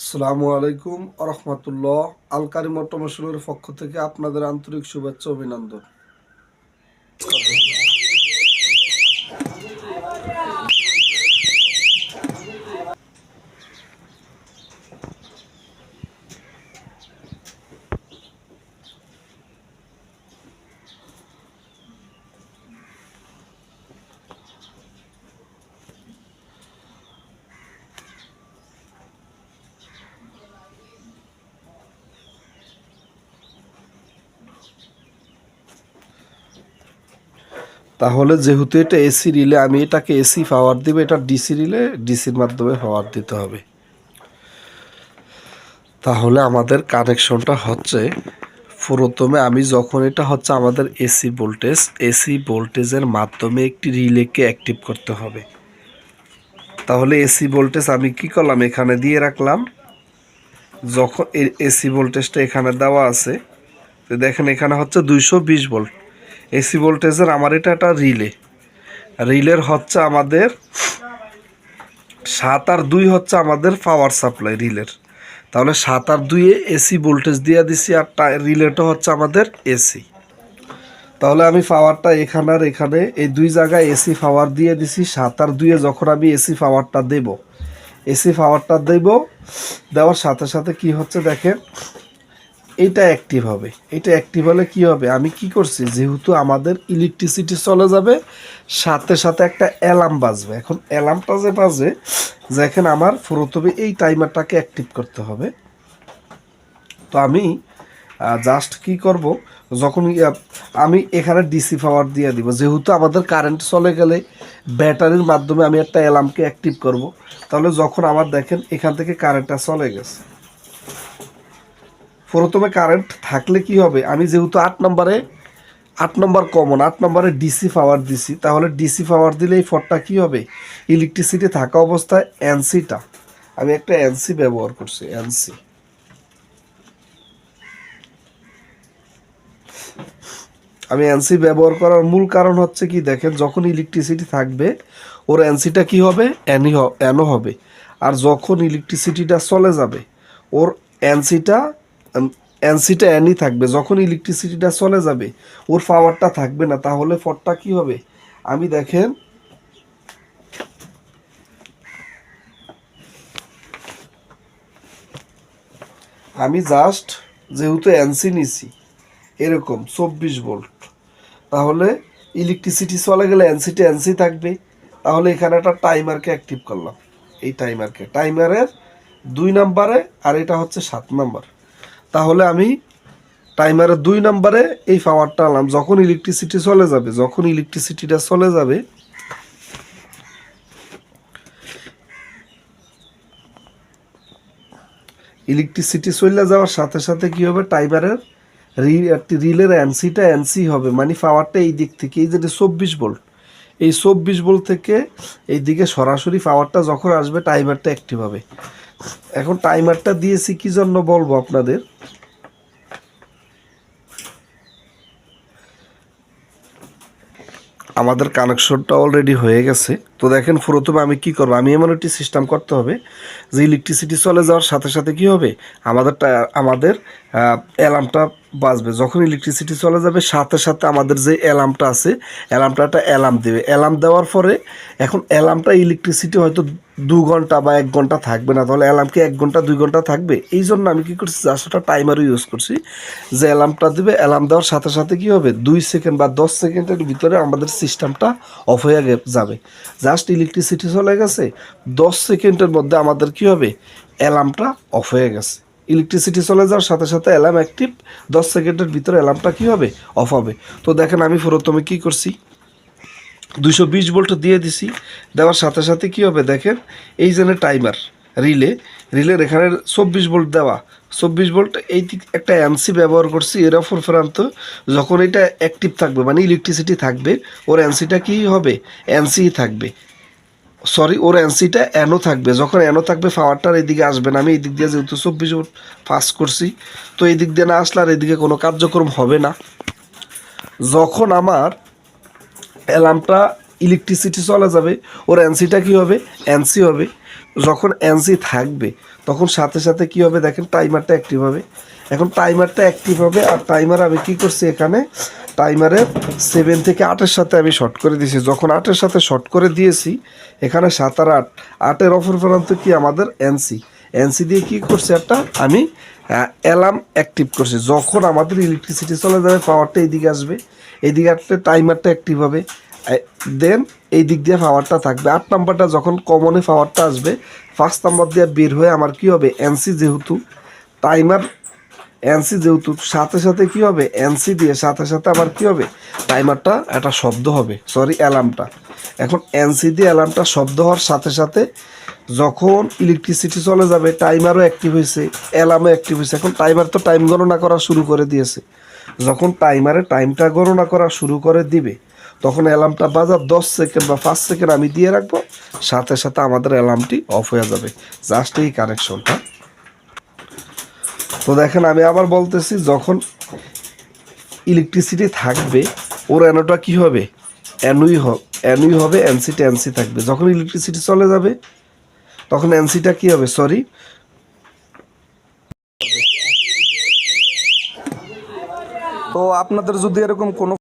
আসসালামু আলাইকুম আরহামতুল্লাহ আলকারি অটোমেশনের পক্ষ থেকে আপনাদের আন্তরিক শুভেচ্ছা অভিনন্দন। তাহলে যেহেতু এটা এসি রিলে, আমি এটাকে এসি পাওয়ার দিব, এটা ডিসি রিলে ডিসির মাধ্যমে পাওয়ার দিতে হবে। তাহলে আমাদের কানেকশনটা হচ্ছে, প্রথমে আমি যখন এটা হচ্ছে আমাদের এসি ভোল্টেজ এসি ভোল্টেজের মাধ্যমে একটি রিলেকে অ্যাক্টিভ করতে হবে। তাহলে এসি ভোল্টেজ আমি কি করলাম? এখানে দিয়ে রাখলাম। যখন এসি ভোল্টেজটা এখানে দেওয়া আছে দেখেন এখানে হচ্ছে দুইশো বিশ ভোল্ট এসি ভোল্টেজের, আমার এটা একটা রিলে। রিলের হচ্ছে আমাদের সাত আর দুই হচ্ছে আমাদের পাওয়ার সাপ্লাই রিলের। তাহলে সাত আর দুইয়ে এসি ভোল্টেজ দিয়ে দিছি আর রিলেটা হচ্ছে আমাদের এসি। তাহলে আমি পাওয়ারটা এখানে আর এখানে, এই দুই জায়গায় এসি পাওয়ার দিয়ে দিছি, সাত আর দুইয়ে যখন আমি এসি পাওয়ারটা দেব, এসি পাওয়ারটা দেব, দেওয়ার সাথে সাথে কি হচ্ছে দেখেন এটা অ্যাক্টিভ হবে। এটা অ্যাক্টিভ হলে কি হবে? আমি কি করছি? যেহেতু আমাদের ইলেকট্রিসিটি চলে যাবে, সাথে সাথে একটা অ্যালার্ম বাজবে। এখন অ্যালার্মটা যে বাজে, দেখেন আমার প্রথমে এই টাইমারটাকে অ্যাক্টিভ করতে হবে। তো আমি জাস্ট কি করব? যখন আমি এখানে ডিসি পাওয়ার দিয়ে দিব। যেহেতু আমাদের কারেন্ট চলে গেলে ব্যাটারির মাধ্যমে আমি একটা অ্যালার্মকে অ্যাক্টিভ করব। তাহলে যখন আমার দেখেন এখান থেকে কারেন্টটা চলে গেছে। প্রথমে কারেন্ট থাকলে কি হবে? আমি যেহেতু আট নম্বরে, আট নম্বর কমন আট নম্বরে ডিসি পাওয়ার দিছি, তাহলে ডিসি পাওয়ার দিলে এই ফটটা কি হবে? ইলেকট্রিসিটি থাকা অবস্থায় এনসিটা আমি একটা এনসি ব্যবহার করছি এনসি আমি এনসি ব্যবহার করার মূল কারণ হচ্ছে কি, দেখেন, যখন ইলেকট্রিসিটি থাকবে, ওর এনসিটা কি হবে? অ্যানি অ্যানো হবে। আর যখন ইলেকট্রিসিটিটা চলে যাবে, ওর এনসিটা এনসিটা অ্যানি থাকবে। যখন ইলেকট্রিসিটিটা চলে যাবে, ওর পাওয়ারটা থাকবে না, তাহলে ফটটা কি হবে? আমি দেখেন, আমি জাস্ট যেহেতু এনসি নিছি, এরকম চব্বিশ ভোল্ট, তাহলে ইলেকট্রিসিটি চলে গেলে এনসিটি এনসি থাকবে। তাহলে এখানে একটা টাইমারকে অ্যাক্টিভ করলাম। এই টাইমারকে টাইমারের দুই নাম্বারে আর এটা হচ্ছে সাত নাম্বার তাহলে আমি টাইমারের দুই নাম্বারে এই পাওয়ারটা আনলাম। যখন ইলেকট্রিসিটি চলে যাবে, যখন ইলেকট্রিসিটিটা চলে যাবে ইলেকট্রিসিটি চলে যাওয়ার সাথে সাথে কি হবে? টাইমারের রিলের এনসিটা এনসি হবে। মানে পাওয়ারটা এই দিক থেকে, এই যে চব্বিশ ভোল্ট এই চব্বিশ ভোল্ট থেকে এই দিকে সরাসরি পাওয়ারটা যখন আসবে টাইমারটা অ্যাক্টিভ হবে। এখন টাইমারটা দিয়েছি কি জন্য বলব আপনাদের? আমাদের কানেকশনটা অলরেডি হয়ে গেছে। তো দেখেন প্রথমে আমি কি করব? আমি এমন একটি সিস্টেম করতে হবে যে ইলেকট্রিসিটি চলে যাওয়ার সাথে সাথে কি হবে? আমাদের আমাদের অ্যালার্মটা বাজবে। যখন ইলেকট্রিসিটি চলে যাবে, সাথে সাথে আমাদের যে অ্যালার্মটা আছে অ্যালার্মটা একটা অ্যালার্ম দেবে। অ্যালার্ম দেওয়ার পরে এখন অ্যালার্মটা ইলেকট্রিসিটি হয়তো দু ঘণ্টা বা এক ঘণ্টা থাকবে না। তাহলে অ্যালার্ম কি এক ঘণ্টা, দুই ঘণ্টা থাকবে? এই জন্য আমি কী করছি একটা টাইমারও ইউজ করছি, যে অ্যালার্মটা দেবে অ্যালার্ম দেওয়ার সাথে সাথে কি হবে? দুই সেকেন্ড বা দশ সেকেন্ডের ভিতরে আমাদের সিস্টেমটা অফ হয়ে যাবে। জাস্ট ইলেকট্রিসিটি চলে গেছে, দশ সেকেন্ডের মধ্যে আমাদের কি হবে? অ্যালার্মটা অফ হয়ে গেছে। ইলেকট্রিসিটি চলে যাওয়ার সাথে সাথে অ্যালার্ম অ্যাক্টিভ দশ সেকেন্ডের ভিতরে অ্যালার্মটা কী হবে? অফ হবে। তো দেখেন আমি প্রথমে কি করছি? দুশো বিশ ভোল্ট দিয়ে দিছি। দেওয়ার সাথে সাথে কি হবে দেখেন? এই যে টাইমার রিলে, রিলের এখানে চব্বিশ ভোল্ট দেওয়া। চব্বিশ ভোল্ট এই একটা এনসি ব্যবহার করছি, এর অপর ফেরান্ত যখন এটা অ্যাক্টিভ থাকবে মানে ইলেকট্রিসিটি থাকবে, ওর এনসিটা কি হবে? এনসি থাকবে। সরি, ওর এনসিটা এনো থাকবে। যখন এনো থাকবে পাওয়ারটার এদিকে আসবে না। আমি এই দিক দিয়ে যেহেতু চব্বিশ ভোল্ট পাস করছি, তো এই দিক দিয়ে না আসলে আর এদিকে কোনো কার্যক্রম হবে না। যখন আমার অ্যালার্মটা ইলেকট্রিসিটি চলে যাবে, ওর এনসিটা কি হবে? এনসি হবে। যখন এনসি থাকবে, তখন সাথে সাথে কি হবে? দেখেন টাইমারটা অ্যাক্টিভ হবে। এখন টাইমারটা অ্যাক্টিভ হবে, আর টাইমার আমি কি করছি এখানে? টাইমারের সেভেন থেকে আটের সাথে আমি শর্ট করে দিয়েছি। যখন আটের সাথে শর্ট করে দিয়েছি, এখানে সাত আর আট। আটের অফর প্রান্ত কি আমাদের এনসি এনসি দিয়ে কি করছে একটা, আমি অ্যালার্ম অ্যাক্টিভ করছি। যখন আমাদের ইলেকট্রিসিটি চলে যাবে পাওয়ারটা এইদিকে আসবে। এইদিকে আসলে টাইমারটা অ্যাক্টিভ হবে। দেন এই দিক দিয়ে পাওয়ারটা থাকবে। আট নাম্বারটা যখন কমনে পাওয়ারটা আসবে ফার্স্ট নাম্বার দিয়ে বের হয়ে আমার কি হবে? এনসি যেহেতু টাইমার এনসি যেহেতু সাথে সাথে কি হবে? এনসি দিয়ে সাথে সাথে আবার কি হবে? টাইমারটা একটা শব্দ হবে। সরি অ্যালার্মটা এখন এনসি দিয়ে অ্যালার্মটা শব্দ হওয়ার সাথে সাথে যখন ইলেকট্রিসিটি চলে যাবে, টাইমারও অ্যাক্টিভ হয়েছে অ্যালার্মও অ্যাক্টিভ হয়েছে। এখন টাইমার তো টাইম গণনা করা শুরু করে দিয়েছে। যখন টাইমারে টাইমটা গণনা করা শুরু করে দিবে, তখন অ্যালার্মটা বাজার দশ সেকেন্ড বা পাঁচ সেকেন্ড আমি দিয়ে রাখব। সাথে সাথে আমাদের অ্যালার্মটি অফ হয়ে যাবে। জাস্ট এই কানেকশনটা তো দেখেন, আমি আবার বলতেছি, যখন ইলেকট্রিসিটি থাকবে, ওর অ্যানোটা কি হবে? অ্যানুই হবে অ্যানুই হবে এনসিটা এনসি থাকবে। যখন ইলেকট্রিসিটি চলে যাবে, তখন এনসিটা কি হবে? সরি তো আপনাদের যদি এরকম কোনো